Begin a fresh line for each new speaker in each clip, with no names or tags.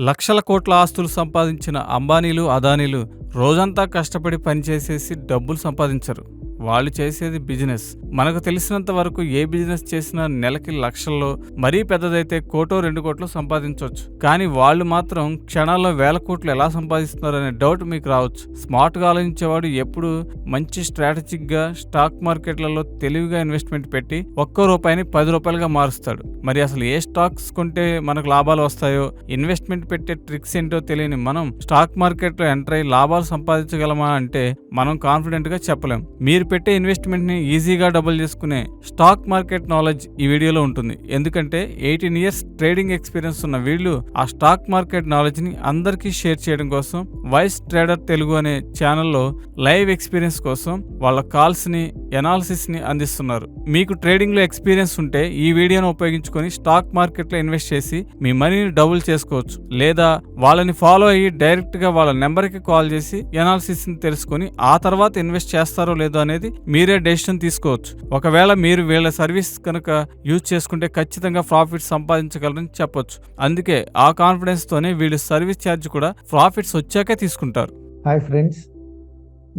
లక్షల కోట్ల ఆస్తులు సంపాదించిన అంబానీలు అదానీలు రోజంతా కష్టపడి పనిచేసేసి డబ్బులు సంపాదించరు. వాళ్ళు చేసేది బిజినెస్. మనకు తెలిసినంత వరకు ఏ బిజినెస్ చేసినా నెలకి లక్షల్లో మరీ పెద్దదైతే కోటో రెండు కోట్లు సంపాదించవచ్చు కానీ వాళ్ళు మాత్రం క్షణాల్లో వేల కోట్లు ఎలా సంపాదిస్తున్నారు అనే డౌట్ మీకు రావచ్చు. స్మార్ట్గా ఆలోచించేవాడు ఎప్పుడు మంచి స్ట్రాటజిక్గా స్టాక్ మార్కెట్లలో తెలివిగా ఇన్వెస్ట్మెంట్ పెట్టి ఒక్కో రూపాయిని పది రూపాయలుగా మారుస్తాడు. మరి అసలు ఏ స్టాక్స్ కొంటే మనకు లాభాలు వస్తాయో ఇన్వెస్ట్మెంట్ పెట్టే ట్రిక్స్ ఏంటో తెలియని మనం స్టాక్ మార్కెట్లో ఎంటర్ అయ్యి లాభాలు సంపాదించగలమా అంటే మనం కాన్ఫిడెంట్గా చెప్పలేం. మీరు పెట్టే ఇన్వెస్ట్మెంట్ని ఈజీగా డబుల్ చేసుకునే స్టాక్ మార్కెట్ నాలెడ్జ్ ఈ వీడియోలో ఉంటుంది. ఎందుకంటే ఎయిటీన్ ఇయర్స్ ట్రేడింగ్ ఎక్స్పీరియన్స్ ఉన్న వీళ్ళు ఆ స్టాక్ మార్కెట్ నాలెడ్జ్ని అందరికీ షేర్ చేయడం కోసం వైస్ ట్రేడర్ తెలుగు అనే ఛానల్లో లైవ్ ఎక్స్పీరియన్స్ కోసం వాళ్ళ కాల్స్ని ఎనాలిసిస్ని అందిస్తున్నారు. మీకు ట్రేడింగ్లో ఎక్స్పీరియన్స్ ఉంటే ఈ వీడియోను ఉపయోగించుకొని స్టాక్ మార్కెట్లో ఇన్వెస్ట్ చేసి మీ మనీని డబుల్ చేసుకోవచ్చు. లేదా వాళ్ళని ఫాలో అయ్యి డైరెక్ట్గా వాళ్ళ నెంబర్కి కాల్ చేసి ఎనాలిసిస్ని తెలుసుకొని ఆ తర్వాత ఇన్వెస్ట్ చేస్తారో లేదో అనేది మీరే డెసిషన్ తీసుకోవచ్చు. ఒకవేళ మీరు వీళ్ళ సర్వీస్ కనుక యూజ్ చేసుకుంటే ఖచ్చితంగా ప్రాఫిట్ సంపాదించగలరని చెప్పొచ్చు. అందుకే ఆ కాన్ఫిడెన్స్ తోనే వీళ్ళు సర్వీస్ ఛార్జ్ కూడా ప్రాఫిట్స్ వచ్చాకే తీసుకుంటారు.
హాయ్ ఫ్రెండ్స్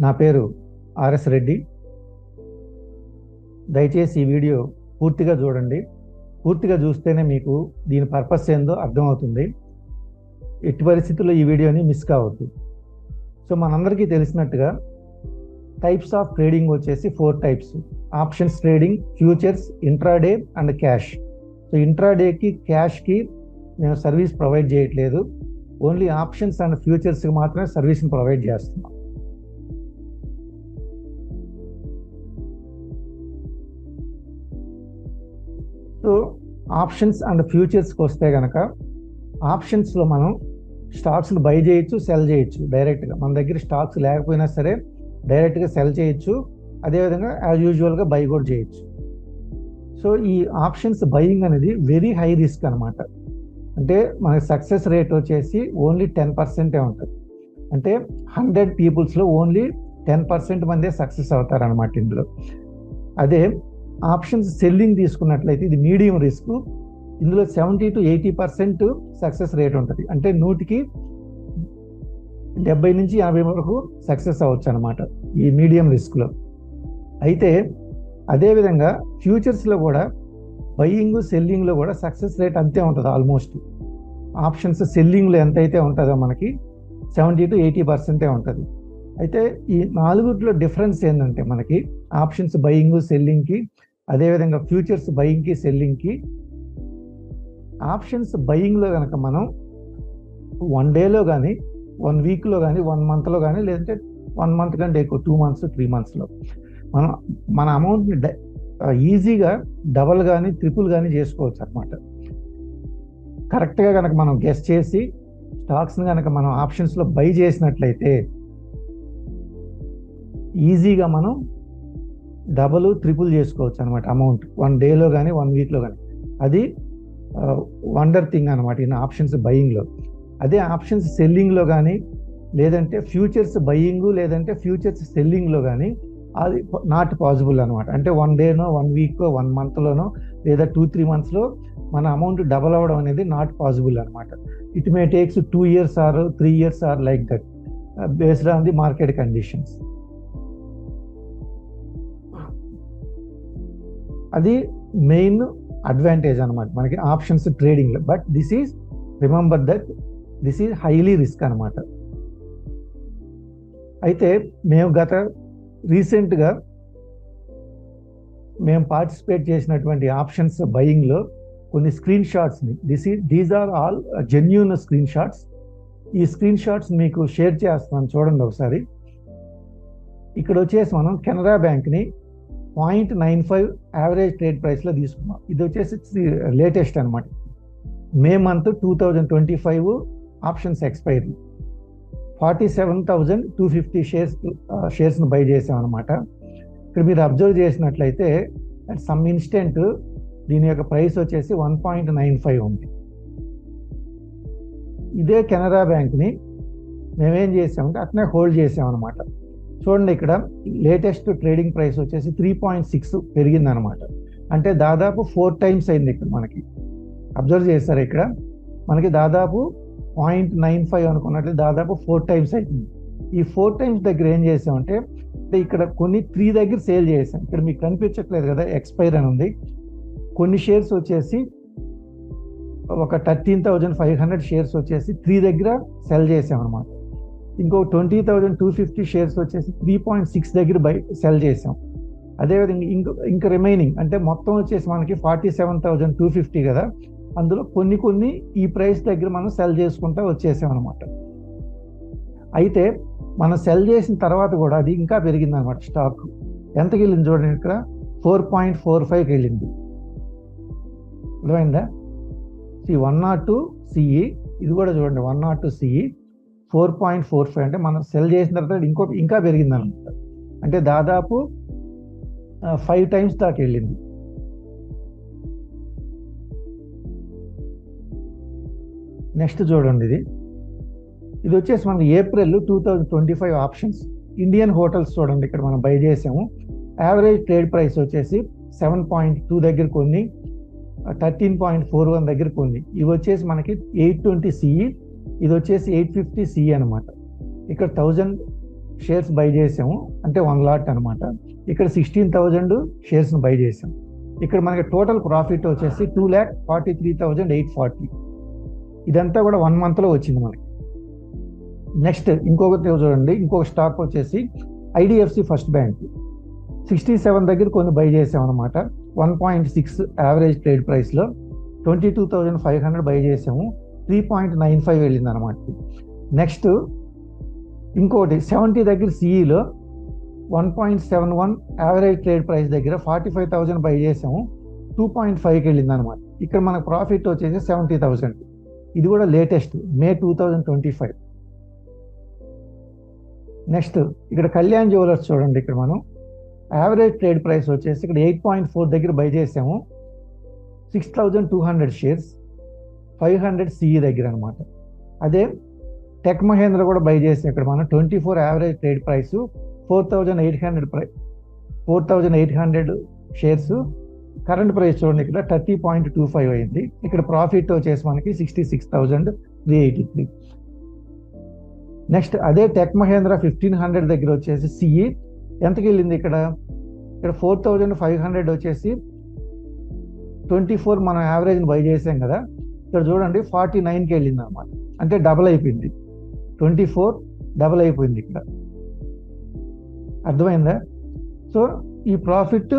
నా పేరు ఆర్ఎస్ రెడ్డి. దయచేసి ఈ వీడియో పూర్తిగా చూడండి. పూర్తిగా చూస్తేనే మీకు దీని పర్పస్ ఏందో అర్థమవుతుంది. ఎట్టి పరిస్థితుల్లో ఈ వీడియోని మిస్ కావద్దు. సో మనందరికీ తెలిసినట్టుగా టైప్స్ ఆఫ్ ట్రేడింగ్ వచ్చేసి four types options trading futures intraday and cash so ఇంట్రాడేకి క్యాష్కి మేము సర్వీస్ ప్రొవైడ్ చేయట్లేదు. ఓన్లీ ఆప్షన్స్ అండ్ ఫ్యూచర్స్కి మాత్రమే సర్వీస్ని ప్రొవైడ్ చేస్తున్నాం. సో ఆప్షన్స్ అండ్ ఫ్యూచర్స్కి వస్తే కనుక ఆప్షన్స్లో మనం స్టాక్స్ని బై చేయొచ్చు సెల్ చేయొచ్చు డైరెక్ట్గా మన దగ్గర స్టాక్స్ లేకపోయినా సరే డైరెక్ట్గా సెల్ చేయొచ్చు అదేవిధంగా యాజ్ యూజువల్గా బై కూడా చేయొచ్చు. సో ఈ ఆప్షన్స్ బయింగ్ అనేది వెరీ హై రిస్క్ అనమాట అంటే మనకి సక్సెస్ రేట్ వచ్చేసి ఓన్లీ టెన్ పర్సెంటే ఉంటుంది. అంటే హండ్రెడ్ పీపుల్స్లో ఓన్లీ టెన్ పర్సెంట్ మందే సక్సెస్ అవుతారనమాట ఇందులో. అదే ఆప్షన్స్ సెల్లింగ్ తీసుకున్నట్లయితే ఇది మీడియం రిస్క్ ఇందులో seventy to eighty percent success rate ఉంటుంది. అంటే నూటికి డెబ్బై నుంచి యాభై వరకు సక్సెస్ అవ్వచ్చు అనమాట ఈ మీడియం రిస్క్లో. అయితే అదేవిధంగా ఫ్యూచర్స్లో కూడా బయ్యింగ్ సెల్లింగ్లో కూడా సక్సెస్ రేట్ అంతే ఉంటుంది ఆల్మోస్ట్. ఆప్షన్స్ సెల్లింగ్లో ఎంతైతే ఉంటుందో మనకి సెవెంటీ టు ఎయిటీ పర్సెంటే ఉంటుంది. అయితే ఈ నాలుగుట్లో డిఫరెన్స్ ఏంటంటే మనకి ఆప్షన్స్ బయింగ్ సెల్లింగ్కి అదేవిధంగా ఫ్యూచర్స్ బయింగ్కి సెల్లింగ్కి ఆప్షన్స్ బయింగ్లో కనుక మనం వన్ డేలో కానీ వన్ వీక్లో కానీ వన్ మంత్లో కానీ లేదంటే వన్ మంత్ కంటే ఎక్కువ టూ మంత్స్ త్రీ మంత్స్లో. మనం మన అమౌంట్ని ఈజీగా డబల్ కానీ ట్రిపుల్ కానీ చేసుకోవచ్చు అనమాట కరెక్ట్గా కనుక మనం గెస్ట్ చేసి స్టాక్స్ని కనుక మనం ఆప్షన్స్లో బై చేసినట్లయితే ఈజీగా మనం డబుల్ ట్రిపుల్ చేసుకోవచ్చు అనమాట అమౌంట్. వన్ డేలో కానీ వన్ వీక్లో కానీ అది వండర్ థింగ్ అనమాట ఈ ఆప్షన్స్ బయింగ్లో. అదే ఆప్షన్స్ సెల్లింగ్లో కానీ లేదంటే ఫ్యూచర్స్ బయ్యింగ్ లేదంటే ఫ్యూచర్స్ సెల్లింగ్లో కానీ అది నాట్ పాసిబుల్ అనమాట అంటే వన్ డేనో వన్ వీకో వన్ మంత్లోనో లేదా టూ త్రీ మంత్స్లో మన అమౌంట్ డబల్ అవ్వడం అనేది నాట్ పాసిబుల్ అనమాట it may takes two years or three years or like that based on the market conditions. అది మెయిన్ అడ్వాంటేజ్ అనమాట మనకి ఆప్షన్స్ ట్రేడింగ్లో. But this is remember that this is highly risk అనమాట అయితే మేము గత రీసెంట్గా మేము పార్టిసిపేట్ చేసినటువంటి ఆప్షన్స్ బయింగ్లో కొన్ని screen షాట్స్ని this is these are all genuine screen shots. ఈ స్క్రీన్ షాట్స్ మీకు షేర్ చేస్తున్నాను చూడండి ఒకసారి. ఇక్కడ వచ్చేసి మనం Canara బ్యాంక్ని point nine five average trade ప్రైస్లో తీసుకున్నాం. ఇది వచ్చేసి లేటెస్ట్ అనమాట May month two thousand twenty five options expiry. Forty seven thousand two fifty shares షేర్స్ను buy చేసామన్నమాట. అనమాట ఇక్కడ మీరు అబ్జర్వ్ చేసినట్లయితే అట్ సమ్ ఇన్స్టెంట్ దీని యొక్క ప్రైస్ వచ్చేసి వన్ పాయింట్ నైన్ ఫైవ్ ఉంది. ఇదే కెనరా బ్యాంక్ని మేమేం చేసామంటే అట్నే హోల్డ్ చేసాం అనమాట చూడండి ఇక్కడ లేటెస్ట్ ట్రేడింగ్ ప్రైస్ వచ్చేసి త్రీ పాయింట్ సిక్స్ పెరిగింది అనమాట అంటే దాదాపు ఫోర్ టైమ్స్ అయింది ఇక్కడ మనకి. అబ్జర్వ్ చేస్తారు ఇక్కడ? మనకి దాదాపు పాయింట్ నైన్ ఫైవ్ అనుకున్నట్లు దాదాపు ఫోర్ టైమ్స్ అయింది ఈ ఫోర్ టైమ్స్ దగ్గర ఏం చేసామంటే అంటే ఇక్కడ కొన్ని త్రీ దగ్గర సేల్ చేసాం. ఇక్కడ మీకు కనిపించట్లేదు కదా ఎక్స్పైర్ అని ఉంది. కొన్ని షేర్స్ వచ్చేసి ఒక thirteen thousand five hundred shares వచ్చేసి త్రీ దగ్గర సెల్ చేసాం అనమాట ఇంకో twenty thousand two fifty shares వచ్చేసి త్రీ పాయింట్ సిక్స్ దగ్గర బై సెల్ చేసాం. అదేవిధంగా ఇంక ఇంకా రిమైనింగ్ అంటే మొత్తం వచ్చేసి మనకి forty seven thousand two fifty కదా. అందులో కొన్ని కొన్ని ఈ ప్రైస్ దగ్గర మనం సెల్ చేసుకుంటా వచ్చేసాం అనమాట అయితే మనం సెల్ చేసిన తర్వాత కూడా అది ఇంకా పెరిగింది అనమాట స్టాక్. ఎంతకి వెళ్ళింది చూడండి ఇక్కడ? ఫోర్ పాయింట్ ఫోర్ ఫైవ్కి వెళ్ళింది. అర్థమైందా? C one nought two CE ఇది కూడా చూడండి one nought two CE four point four five అంటే మనం సెల్ చేసిన తర్వాత ఇంకో ఇంకా పెరిగింది అనమాట అంటే దాదాపు ఫైవ్ టైమ్స్ దాకా వెళ్ళింది. నెక్స్ట్ చూడండి ఇది. ఇది వచ్చేసి మనకి April two thousand twenty five options. Indian Hotels చూడండి ఇక్కడ మనం బై చేసాము. యావరేజ్ ట్రేడ్ ప్రైస్ వచ్చేసి సెవెన్ పాయింట్ టూ దగ్గర కొన్ని థర్టీన్ పాయింట్ ఫోర్ వన్ దగ్గర కొన్ని. ఇవి వచ్చేసి మనకి ఎయిట్ ట్వంటీ సిఈ ఇది వచ్చేసి ఎయిట్ ఫిఫ్టీ సిఈ అనమాట ఇక్కడ థౌజండ్ షేర్స్ బై చేసాము అంటే వన్ లాట్ అనమాట ఇక్కడ సిక్స్టీన్ థౌజండ్ షేర్స్ని బై చేసాం. ఇక్కడ మనకి టోటల్ ప్రాఫిట్ వచ్చేసి two lakh forty three thousand eight forty. ఇదంతా కూడా వన్ మంత్లో వచ్చింది మనకి. నెక్స్ట్ ఇంకొకటి చూడండి ఇంకొక స్టాక్ వచ్చేసి IDFC First Bank. Sixty seven దగ్గర కొన్ని బై చేసామన్నమాట. అనమాట one point six average trade ప్రైస్లో twenty two thousand five hundred buy చేసాము. త్రీ పాయింట్ నైన్ ఫైవ్ వెళ్ళింది అనమాట నెక్స్ట్ ఇంకోటి సెవెంటీ దగ్గర సిఈలో one point seven one average trade price దగ్గర ఫార్టీ ఫైవ్ థౌజండ్ బై చేసాము. టూ పాయింట్ ఫైవ్కి వెళ్ళింది అనమాట ఇక్కడ మనకు ప్రాఫిట్ వచ్చేసి సెవెంటీ థౌజండ్ ఇది కూడా latest May two thousand twenty five next ఇక్కడ కళ్యాణ్ జ్యువెలర్స్ చూడండి ఇక్కడ మనం. యావరేజ్ ట్రేడ్ ప్రైస్ వచ్చేసి ఇక్కడ ఎయిట్ పాయింట్ ఫోర్ దగ్గర బై చేసాము. Six thousand two hundred shares five hundred CE దగ్గర అనమాట అదే టెక్ మహేంద్ర కూడా బై చేసాం ఇక్కడ మనం. Twenty four average trade price four thousand eight hundred ప్రై four thousand eight hundred shares current price చూడండి ఇక్కడ థర్టీ పాయింట్ టూ ఫైవ్ అయింది. ఇక్కడ ప్రాఫిట్ వచ్చేసి మనకి sixty six thousand three eighty three. Next అదే టెక్ మహేంద్ర ఫిఫ్టీన్ హండ్రెడ్ దగ్గర వచ్చేసి సిఈ ఎంతకి వెళ్ళింది ఇక్కడ? ఇక్కడ ఫోర్ థౌజండ్ ఫైవ్ హండ్రెడ్ వచ్చేసి ట్వంటీ ఫోర్ మనం యావరేజ్ని బై చేసాం కదా. ఇక్కడ చూడండి ఫార్టీ నైన్కి వెళ్ళింది అనమాట అంటే డబల్ అయిపోయింది. ట్వంటీ ఫోర్ డబల్ అయిపోయింది ఇక్కడ. అర్థమైందా? సో ఈ ప్రాఫిట్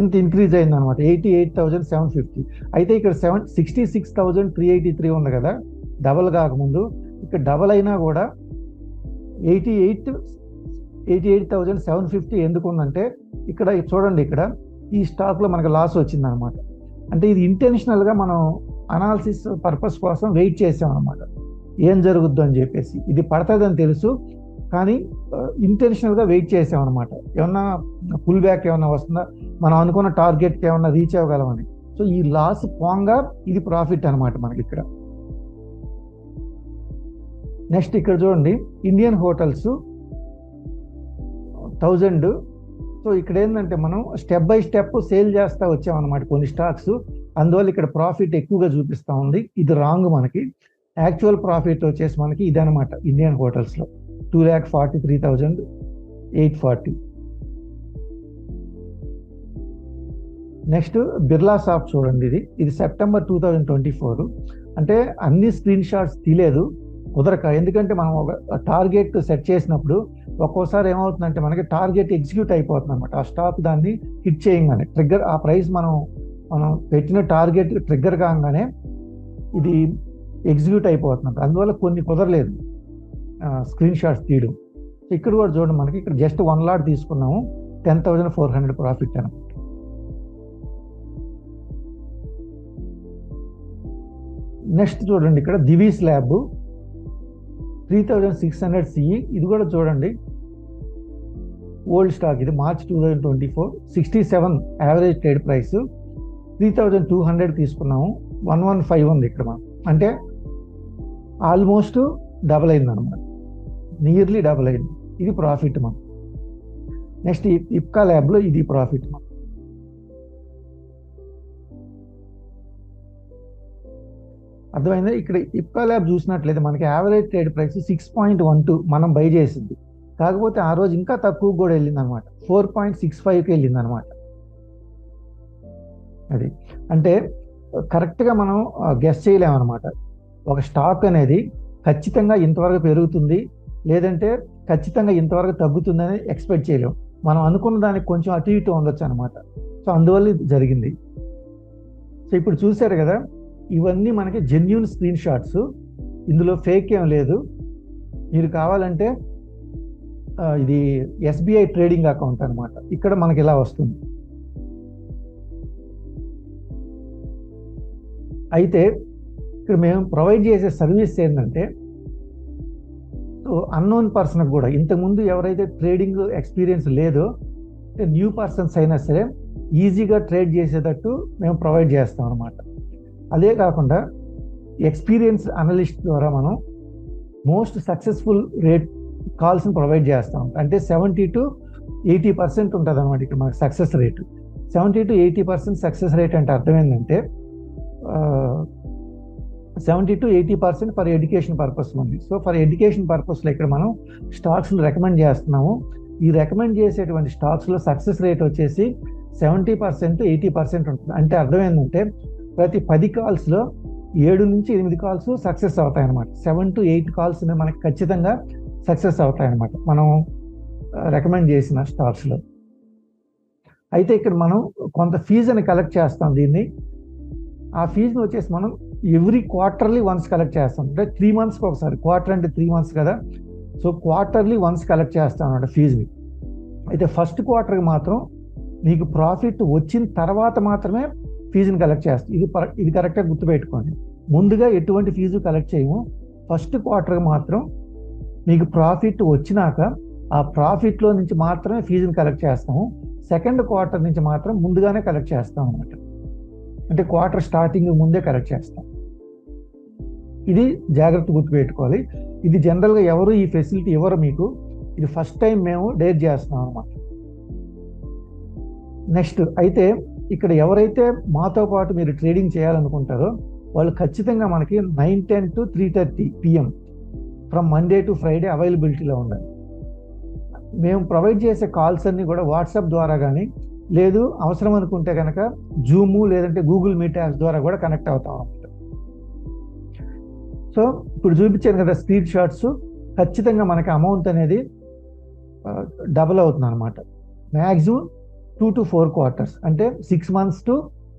ఇంత ఇంక్రీజ్ అయింది అనమాట eighty eight thousand seven fifty. అయితే ఇక్కడ seven sixty six thousand three eighty three ఉంది కదా డబల్ కాకముందు. ఇక్కడ డబల్ అయినా కూడా eighty eight eighty eight thousand seven fifty ఎందుకు ఉందంటే ఇక్కడ చూడండి ఇక్కడ ఈ స్టాక్లో మనకు లాస్ వచ్చింది అనమాట అంటే ఇది ఇంటెన్షనల్గా మనం అనాలిసిస్ పర్పస్ కోసం వెయిట్ చేసాం అనమాట ఏం జరుగుద్దు అని చెప్పేసి. ఇది పడుతుందని తెలుసు కానీ ఇంటెన్షనల్గా వెయిట్ చేసాం అనమాట ఏమన్నా పుల్ బ్యాక్ ఏమన్నా వస్తుందా? మనం అనుకున్న టార్గెట్కి ఏమన్నా రీచ్ అవ్వగలమని. సో ఈ లాస్ పోంగా ఇది ప్రాఫిట్ అనమాట మనకి ఇక్కడ. నెక్స్ట్ ఇక్కడ చూడండి ఇండియన్ హోటల్స్ థౌజండ్ సో ఇక్కడ ఏంటంటే మనం స్టెప్ బై స్టెప్ సేల్ చేస్తూ వచ్చామన్నమాట కొన్ని స్టాక్స్ అందువల్ల ఇక్కడ ప్రాఫిట్ ఎక్కువగా చూపిస్తూ ఉంది. ఇది రాంగ్ మనకి. యాక్చువల్ ప్రాఫిట్ వచ్చేసి మనకి ఇదనమాట ఇండియన్ హోటల్స్లో two lakh forty three thousand eight forty next Birlasoft చూడండి ఇది. ఇది September two thousand twenty four. అంటే అన్ని స్క్రీన్ షాట్స్ తీలేదు కుదరక. ఎందుకంటే మనం ఒక టార్గెట్ సెట్ చేసినప్పుడు ఒక్కోసారి ఏమవుతుందంటే మనకి టార్గెట్ ఎగ్జిక్యూట్ అయిపోతుంది అనమాట ఆ స్టాక్ దాన్ని హిట్ చేయగానే ట్రిగ్గర్ ఆ ప్రైస్ మనం మనం పెట్టిన టార్గెట్ ట్రిగ్గర్ కాగానే ఇది ఎగ్జిక్యూట్ అయిపోతుంది అందువల్ల కొన్ని కుదరలేదు స్క్రీన్ షాట్స్ తీయడం. ఇక్కడ కూడా చూడండి మనకి ఇక్కడ జస్ట్ వన్ లాట్ తీసుకున్నాము ten thousand four hundred profit అనమాట. నెక్స్ట్ చూడండి ఇక్కడ Divi's lab three thousand six hundred CE ఇది కూడా చూడండి. ఓల్డ్ స్టాక్ ఇది March two thousand twenty four sixty seven average trade price three thousand two hundred తీసుకున్నాము. One one five ఉంది ఇక్కడ మనం. అంటే ఆల్మోస్ట్ డబుల్ అయింది అనమాట నియర్లీ డబల్ అయింది. ఇది ప్రాఫిట్ మనం. నెక్స్ట్ ఇప్కా ల్యాబ్లో ఇది ప్రాఫిట్ మనం. అర్థమైందా? ఇక్కడ ఇప్పా ల్యాబ్ చూసినట్లయితే మనకి average trade price six point one two మనం బై చేసింది. కాకపోతే ఆ రోజు ఇంకా తక్కువ కూడా వెళ్ళింది అనమాట ఫోర్ పాయింట్ సిక్స్ ఫైవ్కి వెళ్ళింది అనమాట అది. అంటే కరెక్ట్గా మనం గెస్ చేయలేమన్నమాట. ఒక స్టాక్ అనేది ఖచ్చితంగా ఇంతవరకు పెరుగుతుంది లేదంటే ఖచ్చితంగా ఇంతవరకు తగ్గుతుందని ఎక్స్పెక్ట్ చేయలేం. మనం అనుకున్న దానికి కొంచెం అటు ఇటు ఉండొచ్చు అనమాట సో అందువల్ల ఇది జరిగింది. సో ఇప్పుడు చూశారు కదా ఇవన్నీ మనకి జెన్యున్ స్క్రీన్ షాట్స్ ఇందులో ఫేక్ ఏం లేదు. మీరు కావాలంటే ఇది ఎస్బీఐ ట్రేడింగ్ అకౌంట్ అనమాట ఇక్కడ మనకి ఇలా వస్తుంది. అయితే ఇక్కడ మేము ప్రొవైడ్ చేసే సర్వీస్ ఏంటంటే అన్నోన్ పర్సన్కి కూడా ఇంతకుముందు ఎవరైతే ట్రేడింగ్ ఎక్స్పీరియన్స్ లేదో అంటే న్యూ పర్సన్స్ అయినా సరే ఈజీగా ట్రేడ్ చేసేటట్టు మేము ప్రొవైడ్ చేస్తాం అనమాట అదే కాకుండా ఎక్స్పీరియన్స్ అనలిస్ట్ ద్వారా మనం మోస్ట్ సక్సెస్ఫుల్ రేట్ కాల్స్ని ప్రొవైడ్ చేస్తాం. అంటే సెవెంటీ టు ఎయిటీ పర్సెంట్ ఉంటుంది అనమాట ఇక్కడ మనకు success rate. Seventy to eighty percent success rate అంటే అర్థం ఏంటంటే seventy to eighty percent for education purpose ఉంది. సో ఫర్ ఎడ్యుకేషన్ పర్పస్లో ఇక్కడ మనం స్టాక్స్ని రికమెండ్ చేస్తున్నాము. ఈ రికమెండ్ చేసేటువంటి స్టాక్స్లో సక్సెస్ రేట్ వచ్చేసి సెవెంటీ పర్సెంట్ ఎయిటీ పర్సెంట్ ఉంటుంది. అంటే అర్థం ఏంటంటే ప్రతి పది కాల్స్లో ఏడు నుంచి ఎనిమిది కాల్స్ సక్సెస్ అవుతాయి అనమాట సెవెన్ టు ఎయిట్ కాల్స్ మనకి ఖచ్చితంగా సక్సెస్ అవుతాయి అనమాట మనం రికమెండ్ చేసిన స్టాక్స్లో అయితే ఇక్కడ మనం కొంత ఫీజుని కలెక్ట్ చేస్తాం దీన్ని. ఆ ఫీజుని వచ్చేసి మనం ఎవ్రీ క్వార్టర్లీ వన్స్ కలెక్ట్ చేస్తాం. అంటే త్రీ మంత్స్కి ఒకసారి. క్వార్టర్ అంటే త్రీ మంత్స్ కదా. సో క్వార్టర్లీ వన్స్ కలెక్ట్ చేస్తాం అనమాట ఫీజుని. అయితే ఫస్ట్ క్వార్టర్కి మాత్రం మీకు ప్రాఫిట్ వచ్చిన తర్వాత మాత్రమే ఫీజుని కలెక్ట్ చేస్తాం ఇది ఇది కరెక్ట్గా గుర్తుపెట్టుకోండి. ముందుగా ఎటువంటి ఫీజు కలెక్ట్ చేయము. ఫస్ట్ క్వార్టర్ మాత్రం మీకు ప్రాఫిట్ వచ్చినాక ఆ ప్రాఫిట్లో నుంచి మాత్రమే ఫీజుని కలెక్ట్ చేస్తాము. సెకండ్ క్వార్టర్ నుంచి మాత్రం ముందుగానే కలెక్ట్ చేస్తాం అనమాట అంటే క్వార్టర్ స్టార్టింగ్ ముందే కలెక్ట్ చేస్తాం. ఇది జాగ్రత్త గుర్తుపెట్టుకోవాలి. ఇది జనరల్గా ఎవరు ఈ ఫెసిలిటీ ఇవ్వరు మీకు ఇది ఫస్ట్ టైం మేము డేర్ చేస్తున్నాం అనమాట నెక్స్ట్ అయితే ఇక్కడ ఎవరైతే మాతో పాటు మీరు ట్రేడింగ్ చేయాలనుకుంటారో వాళ్ళు ఖచ్చితంగా మనకి nine ten to three thirty PM from Monday to Friday అవైలబిలిటీలో ఉండాలి. మేము ప్రొవైడ్ చేసే కాల్స్ అన్ని కూడా వాట్సాప్ ద్వారా కానీ లేదు అవసరం అనుకుంటే కనుక జూము లేదంటే గూగుల్ మీట్ యాప్స్ ద్వారా కూడా కనెక్ట్ అవుతాం అనమాట సో ఇప్పుడు చూపించాను కదా స్క్రీన్ షాట్స్ ఖచ్చితంగా మనకి అమౌంట్ అనేది డబుల్ అవుతుంది అనమాట maximum two to four quarters అంటే six months to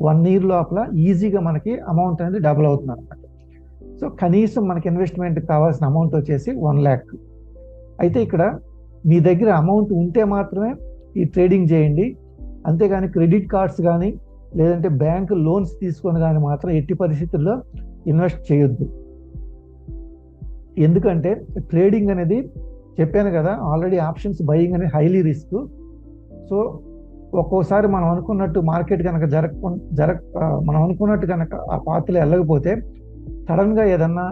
one year లోపల ఈజీగా మనకి అమౌంట్ అనేది డబుల్ అవుతుంది అనమాట సో కనీసం మనకి ఇన్వెస్ట్మెంట్ కావాల్సిన అమౌంట్ వచ్చేసి వన్ ల్యాక్ అయితే ఇక్కడ మీ దగ్గర అమౌంట్ ఉంటే మాత్రమే ఈ ట్రేడింగ్ చేయండి. అంతేగాని క్రెడిట్ కార్డ్స్ కానీ లేదంటే బ్యాంక్ లోన్స్ తీసుకొని కానీ మాత్రం ఎట్టి పరిస్థితుల్లో ఇన్వెస్ట్ చేయొద్దు. ఎందుకంటే ట్రేడింగ్ అనేది చెప్పాను కదా ఆల్రెడీ ఆప్షన్స్ బయింగ్ అనేది హైలీ రిస్క్ సో ఒక్కోసారి మనం అనుకున్నట్టు మార్కెట్ కనుక జరగ జరగ మనం అనుకున్నట్టు కనుక ఆ పాత్రలు వెళ్ళకపోతే సడన్గా ఏదన్నా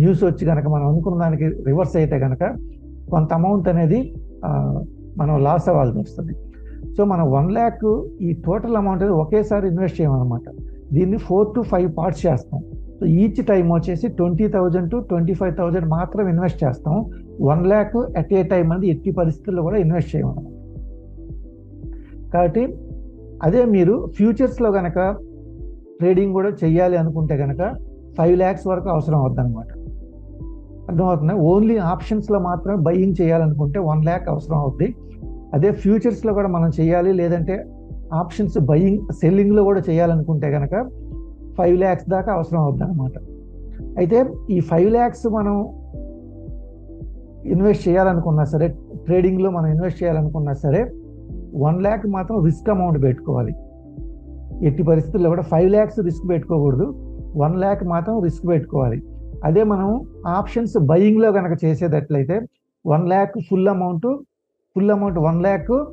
న్యూస్ వచ్చి కనుక మనం అనుకున్న దానికి రివర్స్ అయితే కనుక కొంత అమౌంట్ అనేది మనం లాస్ అవ్వాల్సి వస్తుంది. సో మనం వన్ ల్యాక్ ఈ టోటల్ అమౌంట్ అనేది ఒకేసారి ఇన్వెస్ట్ చేయమన్నమాట. దీన్ని ఫోర్ టు ఫైవ్ పార్ట్స్ చేస్తాం. సో ఈచ్ టైం వచ్చేసి twenty thousand to twenty five thousand మాత్రం ఇన్వెస్ట్ చేస్తాం. One lakh at a time అనేది ఎట్టి పరిస్థితుల్లో కూడా ఇన్వెస్ట్ చేయమన్నమాట. కాబట్టి అదే మీరు ఫ్యూచర్స్లో కనుక ట్రేడింగ్ కూడా చేయాలి అనుకుంటే కనుక ఫైవ్ ల్యాక్స్ వరకు అవసరం అవుద్దన్నమాట. అర్థమవుతుంది? ఓన్లీ ఆప్షన్స్లో మాత్రమే బయ్యింగ్ చేయాలనుకుంటే వన్ ల్యాక్ అవసరం అవుద్ది. అదే ఫ్యూచర్స్లో కూడా మనం చేయాలి లేదంటే ఆప్షన్స్ బయ్యింగ్ సెల్లింగ్లో కూడా చేయాలనుకుంటే కనుక ఫైవ్ ల్యాక్స్ దాకా అవసరం అవుద్ది అనమాట అయితే ఈ ఫైవ్ ల్యాక్స్ మనం ఇన్వెస్ట్ చేయాలనుకున్నా సరే ట్రేడింగ్లో మనం ఇన్వెస్ట్ చేయాలనుకున్నా సరే వన్ ల్యాక్ మాత్రం రిస్క్ అమౌంట్ పెట్టుకోవాలి. ఎట్టి పరిస్థితుల్లో కూడా ఫైవ్ ల్యాక్స్ రిస్క్ పెట్టుకోకూడదు. వన్ ల్యాక్ మాత్రం రిస్క్ పెట్టుకోవాలి. అదే మనం ఆప్షన్స్ బయింగ్లో కనుక చేసేటట్లయితే one lakh full amount full amount one lakh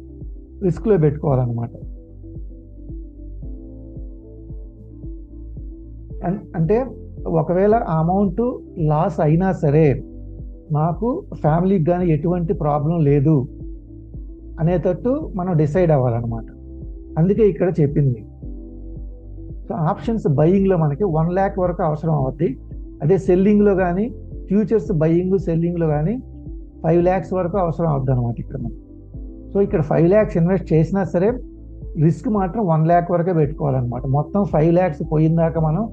రిస్క్లో పెట్టుకోవాలన్నమాట. అన్- అంటే ఒకవేళ ఆ అమౌంట్ లాస్ అయినా సరే మాకు ఫ్యామిలీకి కానీ ఎటువంటి ప్రాబ్లం లేదు. అనేటట్టు మనం డిసైడ్ అవ్వాలన్నమాట. అందుకే ఇక్కడ చెప్పింది సో ఆప్షన్స్ బయింగ్లో మనకి వన్ ల్యాక్ వరకు అవసరం అవుద్ది. అదే సెల్లింగ్లో కానీ ఫ్యూచర్స్ బయింగ్ సెల్లింగ్లో కానీ ఫైవ్ ల్యాక్స్ వరకు అవసరం అవుద్ది అనమాట ఇక్కడ మనం సో ఇక్కడ ఫైవ్ ల్యాక్స్ ఇన్వెస్ట్ చేసినా సరే రిస్క్ మాత్రం వన్ ల్యాక్ వరకే పెట్టుకోవాలన్నమాట. మొత్తం ఫైవ్ ల్యాక్స్ పోయిందాక మనం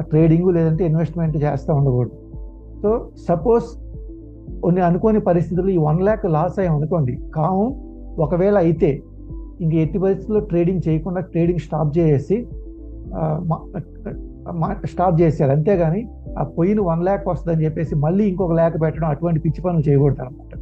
ట్రేడింగ్ లేదంటే ఇన్వెస్ట్మెంట్ చేస్తూ ఉండకూడదు. సో సపోజ్ కొన్ని అనుకోని పరిస్థితుల్లో ఈ వన్ ల్యాక్ లాస్ అయ్యాం అనుకోండి కాము ఒకవేళ అయితే ఇంక ఎట్టి పరిస్థితుల్లో ట్రేడింగ్ చేయకుండా ట్రేడింగ్ స్టాప్ చేసేసి స్టాప్ చేసేయాలి. అంతేగాని ఆ పోయిన వన్ ల్యాక్ వస్తుందని చెప్పేసి మళ్ళీ ఇంకొక ల్యాక్ పెట్టడం అటువంటి పిచ్చి పనులు చేయకూడదు అనమాట.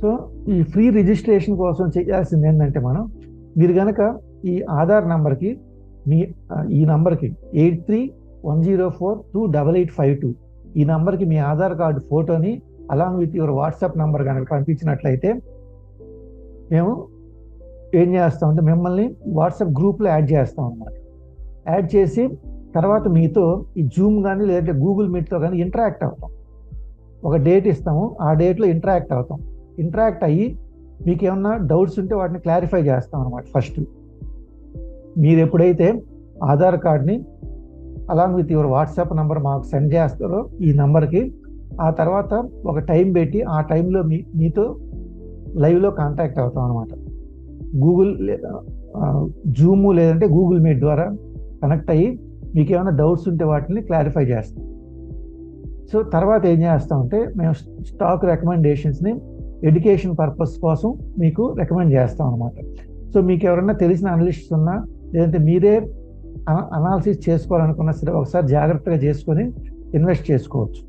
సో ఈ ఫ్రీ రిజిస్ట్రేషన్ కోసం చేయాల్సింది ఏంటంటే మనం మీరు కనుక ఈ ఆధార్ నంబర్కి మీ ఈ నంబర్కి eight three one zero four two double eight five two ఈ నంబర్కి మీ ఆధార్ కార్డు ఫోటోని along with your WhatsApp number కనుక పంపించినట్లయితే మేము ఏం చేస్తామంటే మిమ్మల్ని వాట్సాప్ గ్రూప్లో యాడ్ చేస్తాం అనమాట యాడ్ చేసి తర్వాత మీతో ఈ జూమ్ కానీ లేదంటే గూగుల్ మీట్తో కానీ ఇంటరాక్ట్ అవుతాం. ఒక డేట్ ఇస్తాము ఆ డేట్లో ఇంటరాక్ట్ అవుతాం. ఇంటరాక్ట్ అయ్యి మీకు ఏమన్నా డౌట్స్ ఉంటే వాటిని క్లారిఫై చేస్తాం అనమాట ఫస్ట్. మీరు ఎప్పుడైతే ఆధార్ కార్డ్ని along with your WhatsApp number మాకు సెండ్ చేస్తారు ఈ నంబర్కి ఆ తర్వాత ఒక టైం పెట్టి ఆ టైంలో మీ మీతో లైవ్లో కాంటాక్ట్ అవుతాం అనమాట గూగుల్ జూము లేదంటే గూగుల్ మీట్ ద్వారా కనెక్ట్ అయ్యి మీకు ఏమైనా డౌట్స్ ఉంటే వాటిని క్లారిఫై చేస్తాం. సో తర్వాత ఏం చేస్తామంటే మేము స్టాక్ రికమెండేషన్స్ని ఎడ్యుకేషన్ పర్పస్ కోసం మీకు రికమెండ్ చేస్తాం అనమాట సో మీకు ఎవరైనా తెలిసిన అనలిస్ట్స్ ఉన్నా లేదంటే మీరే అనాలిసిస్ చేసుకోవాలనుకున్నా సరే ఒకసారి జాగ్రత్తగా చేసుకొని ఇన్వెస్ట్ చేసుకోవచ్చు.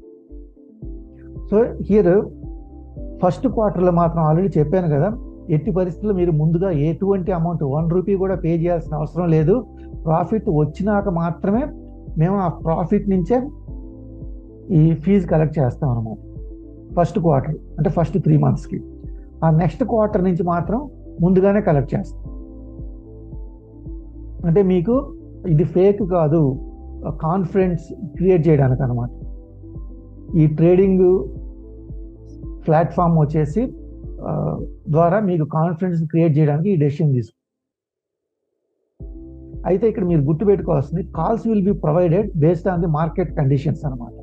సో హియర్ ఫస్ట్ క్వార్టర్లో మాత్రం ఆల్రెడీ చెప్పాను కదా ఎట్టి పరిస్థితుల్లో మీరు ముందుగా ఎటువంటి అమౌంట్ వన్ రూపీ కూడా పే చేయాల్సిన అవసరం లేదు. ప్రాఫిట్ వచ్చినాక మాత్రమే మేము ఆ ప్రాఫిట్ నుంచే ఈ ఫీజు కలెక్ట్ చేస్తాం అనమాట ఫస్ట్ క్వార్టర్ అంటే ఫస్ట్ త్రీ మంత్స్కి ఆ నెక్స్ట్ క్వార్టర్ నుంచి మాత్రం ముందుగానే కలెక్ట్ చేస్తాం. అంటే మీకు ఇది ఫేక్ కాదు కాన్ఫిడెన్స్ క్రియేట్ చేయడానికి అనమాట ఈ ట్రేడింగ్ ప్లాట్ఫామ్ వచ్చేసి ద్వారా మీకు కాన్ఫిడెన్స్ క్రియేట్ చేయడానికి ఈ డెసిషన్ తీసుకు. అయితే ఇక్కడ మీరు గుర్తుపెట్టుకోవాల్సింది calls will be provided based on the market conditions అనమాట.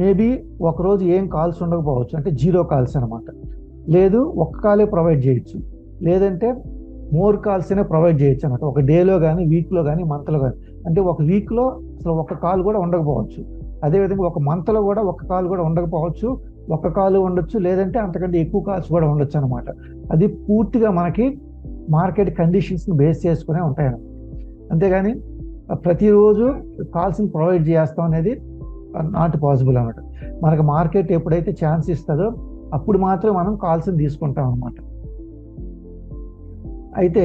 మేబీ ఒకరోజు ఏం కాల్స్ ఉండకపోవచ్చు అంటే జీరో కాల్స్ అనమాట. లేదు ఒక్క కాలే ప్రొవైడ్ చేయొచ్చు. లేదంటే మోర్ కాల్స్నే ప్రొవైడ్ చేయొచ్చు అనమాట ఒక డేలో కానీ వీక్లో కానీ మంత్లో కానీ అంటే ఒక వీక్లో అసలు ఒక కాల్ కూడా ఉండకపోవచ్చు. అదేవిధంగా ఒక మంత్లో కూడా ఒక కాల్ కూడా ఉండకపోవచ్చు. ఒక కాల్ ఉండొచ్చు లేదంటే అంతకంటే ఎక్కువ కాల్స్ కూడా ఉండొచ్చు అనమాట అది పూర్తిగా మనకి మార్కెట్ కండిషన్స్ని బేస్ చేసుకునే ఉంటాయి అంతేగాని ప్రతిరోజు కాల్స్ని ప్రొవైడ్ చేస్తాం అనేది నాట్ పాసిబుల్ అనమాట మనకు మార్కెట్ ఎప్పుడైతే ఛాన్స్ ఇస్తుందో అప్పుడు మాత్రం మనం కాల్స్ని తీసుకుంటాం అనమాట అయితే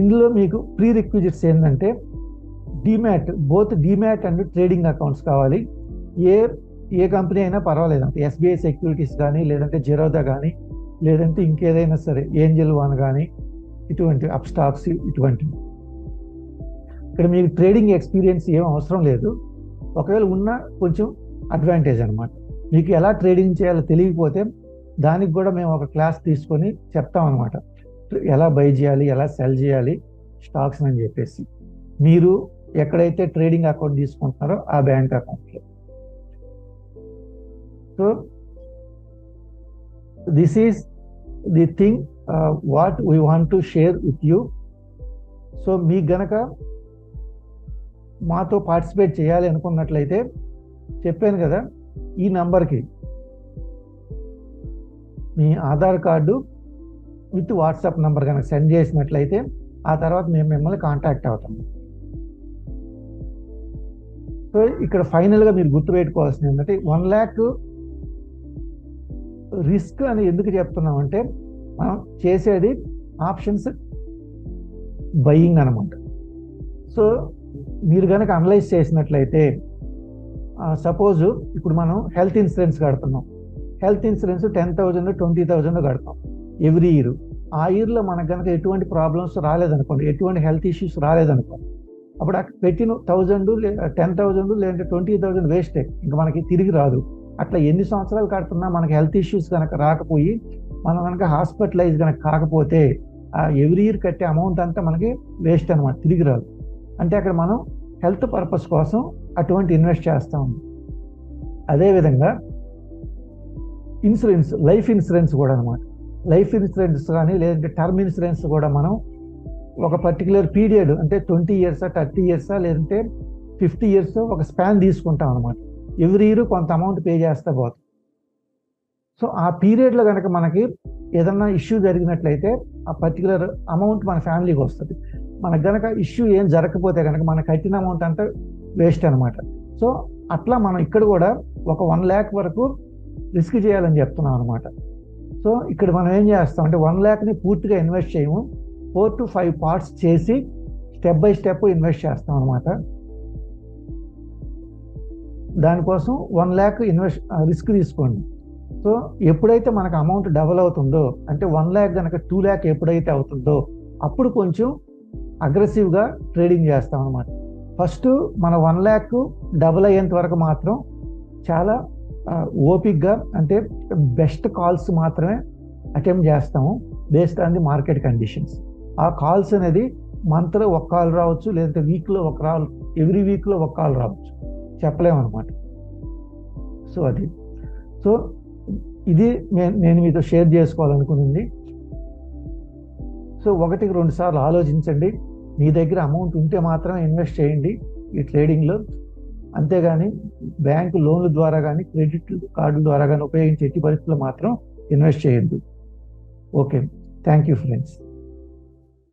ఇందులో మీకు ప్రీ రిక్విజిట్స్ ఏంటంటే demat both demat and trading accounts కావాలి. ఏ ఏ కంపెనీ అయినా పర్వాలేదు. అంటే ఎస్బీఐ సెక్యూరిటీస్ కానీ లేదంటే జెరోదా కానీ లేదంటే ఇంకేదైనా సరే ఏంజల్ వన్ కానీ ఇటువంటి అప్ స్టాక్స్ ఇటువంటివి. ఇక్కడ మీకు ట్రేడింగ్ ఎక్స్పీరియన్స్ ఏం అవసరం లేదు. ఒకవేళ ఉన్న కొంచెం అడ్వాంటేజ్ అనమాట మీకు ఎలా ట్రేడింగ్ చేయాలో తెలియకపోతే దానికి కూడా మేము ఒక క్లాస్ తీసుకొని చెప్తాం అనమాట ఎలా బై చేయాలి ఎలా సెల్ చేయాలి స్టాక్స్ అని చెప్పేసి. మీరు ఎక్కడైతే ట్రేడింగ్ అకౌంట్ తీసుకుంటున్నారో ఆ బ్యాంక్ అకౌంట్లో so this is the thing what we want to share with you so మీకు గనక మాతో పార్టిసిపేట్ చేయాలి అనుకున్నట్లయితే చెప్పాను కదా ఈ నంబర్కి మీ Aadhaar card with WhatsApp number కనుక సెండ్ చేసినట్లయితే ఆ తర్వాత మేము మిమ్మల్ని కాంటాక్ట్ అవుతాము సో ఇక్కడ ఫైనల్గా మీరు గుర్తుపెట్టుకోవాల్సింది ఏంటంటే వన్ ల్యాక్ రిస్క్ అని ఎందుకు చెప్తున్నామంటే మనం చేసేది ఆప్షన్స్ బయింగ్ అనమాట సో మీరు కనుక అనలైజ్ చేసినట్లయితే సపోజ్ ఇప్పుడు మనం హెల్త్ ఇన్సూరెన్స్ కడుతున్నాం. Health insurance ten thousand twenty thousand కడతాం ఎవ్రీ ఇయర్. ఆ ఇయర్లో మనకు కనుక ఎటువంటి ప్రాబ్లమ్స్ రాలేదనుకోండి ఎటువంటి హెల్త్ ఇష్యూస్ రాలేదనుకోండి అప్పుడు అక్కడ పెట్టిన థౌజండ్ టెన్ థౌజండ్ లేదంటే ట్వంటీ థౌజండ్ వేస్టే. ఇంకా మనకి తిరిగి రాదు. అట్లా ఎన్ని సంవత్సరాలు కడుతున్నా మనకి హెల్త్ ఇష్యూస్ కనుక రాకపోయి మనం కనుక హాస్పిటలైజ్ కనుక కాకపోతే ఆ ఎవ్రీ ఇయర్ కట్టే అమౌంట్ అంతా మనకి వేస్ట్ అనమాట తిరిగి రాదు. అంటే అక్కడ మనం హెల్త్ పర్పస్ కోసం అటువంటి ఇన్వెస్ట్ చేస్తాం అదేవిధంగా ఇన్సూరెన్స్ లైఫ్ ఇన్సూరెన్స్ కూడా అనమాట లైఫ్ ఇన్సూరెన్స్ కానీ లేదంటే టర్మ్ ఇన్సూరెన్స్ కూడా మనం ఒక పర్టికులర్ పీరియడ్ అంటే ట్వంటీ ఇయర్సా థర్టీ ఇయర్సా లేదంటే ఫిఫ్టీ ఇయర్స్ ఒక స్పాన్ తీసుకుంటాం అనమాట ఎవ్రీ ఇయర్ కొంత అమౌంట్ పే చేస్తే పోతుంది సో ఆ పీరియడ్లో కనుక మనకి ఏదన్నా ఇష్యూ జరిగినట్లయితే ఆ పర్టికులర్ అమౌంట్ మన ఫ్యామిలీకి వస్తుంది. మనకు కనుక ఇష్యూ ఏం జరగకపోతే కనుక మన కట్టిన అమౌంట్ అంతా వేస్ట్ అనమాట సో అట్లా మనం ఇక్కడ కూడా ఒక వన్ ల్యాక్ వరకు రిస్క్ చేయాలని చెప్తున్నాం అనమాట సో ఇక్కడ మనం ఏం చేస్తాం అంటే వన్ ల్యాక్ని పూర్తిగా ఇన్వెస్ట్ చేయము. ఫోర్ టు ఫైవ్ పార్ట్స్ చేసి స్టెప్ బై స్టెప్ ఇన్వెస్ట్ చేస్తాం అనమాట దానికోసం వన్ ల్యాక్ ఇన్వెస్ట్ రిస్క్ తీసుకోండి. సో ఎప్పుడైతే మనకు అమౌంట్ డబల్ అవుతుందో అంటే వన్ ల్యాక్ కనుక టూ ల్యాక్ ఎప్పుడైతే అవుతుందో అప్పుడు కొంచెం అగ్రెసివ్గా ట్రేడింగ్ చేస్తాం అనమాట ఫస్ట్ మన వన్ ల్యాక్ డబల్ అయ్యేంత వరకు మాత్రం చాలా ఓపిక్గా అంటే బెస్ట్ కాల్స్ మాత్రమే అటెంప్ట్ చేస్తాము based on the market conditions. ఆ కాల్స్ అనేది మంత్లో ఒక కాల్ రావచ్చు లేదంటే వీక్లో ఒక రావు ఎవ్రీ వీక్లో ఒక కాల్ రావచ్చు. చెప్పలేమన్నమాట. సో అది. సో ఇది నేను మీతో షేర్ చేసుకోవాలనుకున్నది సో ఒకటికి రెండు సార్లు ఆలోచించండి. మీ దగ్గర అమౌంట్ ఉంటే మాత్రమే ఇన్వెస్ట్ చేయండి ఈ ట్రేడింగ్లో. అంతేగాని బ్యాంకు లోన్ల ద్వారా కానీ క్రెడిట్ కార్డుల ద్వారా కానీ ఉపయోగించే ఎట్టి పరిస్థితుల్లో మాత్రం ఇన్వెస్ట్ చేయొద్దు. ఓకే. Thank you friends.